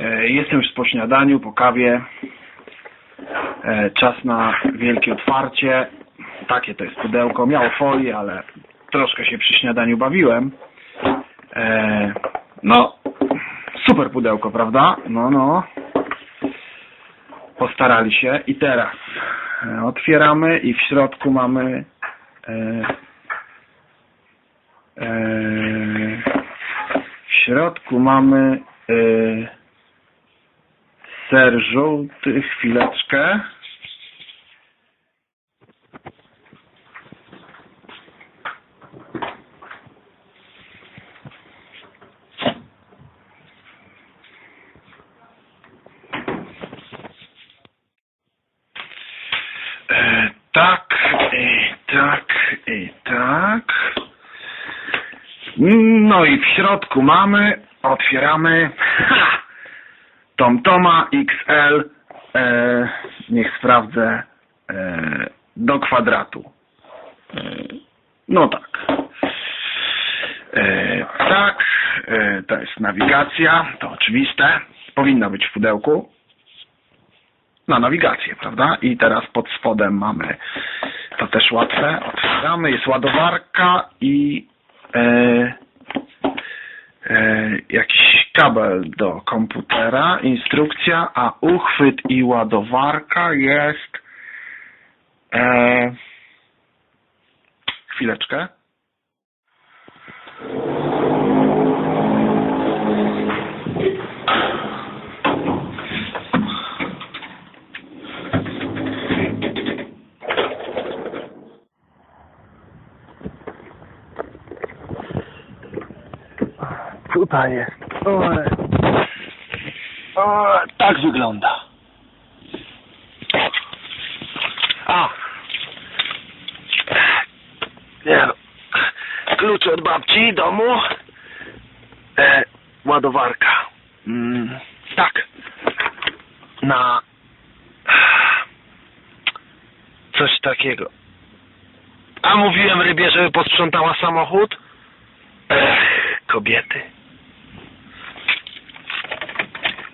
E, Jestem już po śniadaniu, po kawie. E, Czas na wielkie otwarcie. Takie to jest pudełko. Miało folię, ale troszkę się przy śniadaniu bawiłem. E, No, super pudełko, prawda? No, no. Postarali się. I teraz otwieramy i w środku mamy w środku mamy ser żółty, chwileczkę. E, tak, i tak, i tak. No i w środku mamy, otwieramy, ha! TomToma XL, e, niech sprawdzę, e, do kwadratu. E, no tak. E, tak, e, to jest nawigacja, to oczywiste, powinna być w pudełku. Na nawigację, prawda? I teraz pod spodem mamy, to też łatwe, otwieramy, jest ładowarka i e, jakiś kabel do komputera, instrukcja, a uchwyt i ładowarka jest e, chwileczkę. Tutaj jest. O, tak wygląda. A. Nie no. Klucze od babci, domu. E, ładowarka. Mm, tak. Na coś takiego. A mówiłem rybie, żeby posprzątała samochód? Ech, kobiety.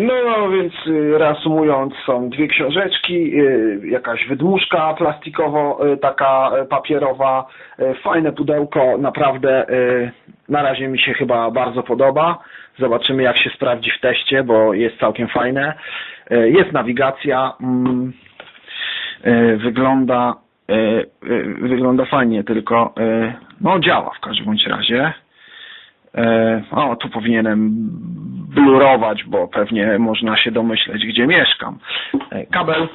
No więc y, reasumując są dwie książeczki, y, jakaś wydmuszka plastikowo taka papierowa, fajne pudełko, naprawdę na razie mi się chyba bardzo podoba. Zobaczymy jak się sprawdzi w teście, bo jest całkiem fajne. Jest nawigacja, mm, wygląda wygląda fajnie, tylko no działa w każdym bądź razie. E, O, tu powinienem blurować, bo pewnie można się domyśleć, gdzie mieszkam. E, Kabel,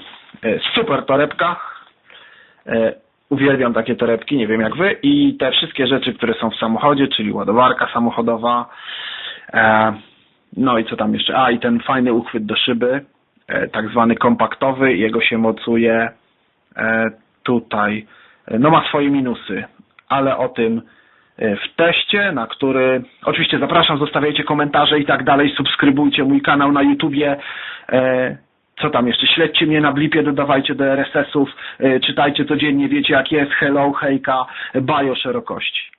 e, super torebka. E, Uwielbiam takie torebki, nie wiem jak wy. I te wszystkie rzeczy, które są w samochodzie, czyli ładowarka samochodowa. No i co tam jeszcze? A, i ten fajny uchwyt do szyby, tak zwany kompaktowy. Jego się mocuje tutaj. No ma swoje minusy, ale o tym w teście, na który oczywiście zapraszam, zostawiajcie komentarze i tak dalej, subskrybujcie mój kanał na YouTubie. E, Co tam jeszcze? Śledźcie mnie na blipie, dodawajcie do RSS-ów, e, czytajcie codziennie, wiecie jak jest, hello, hejka, bajo szerokości.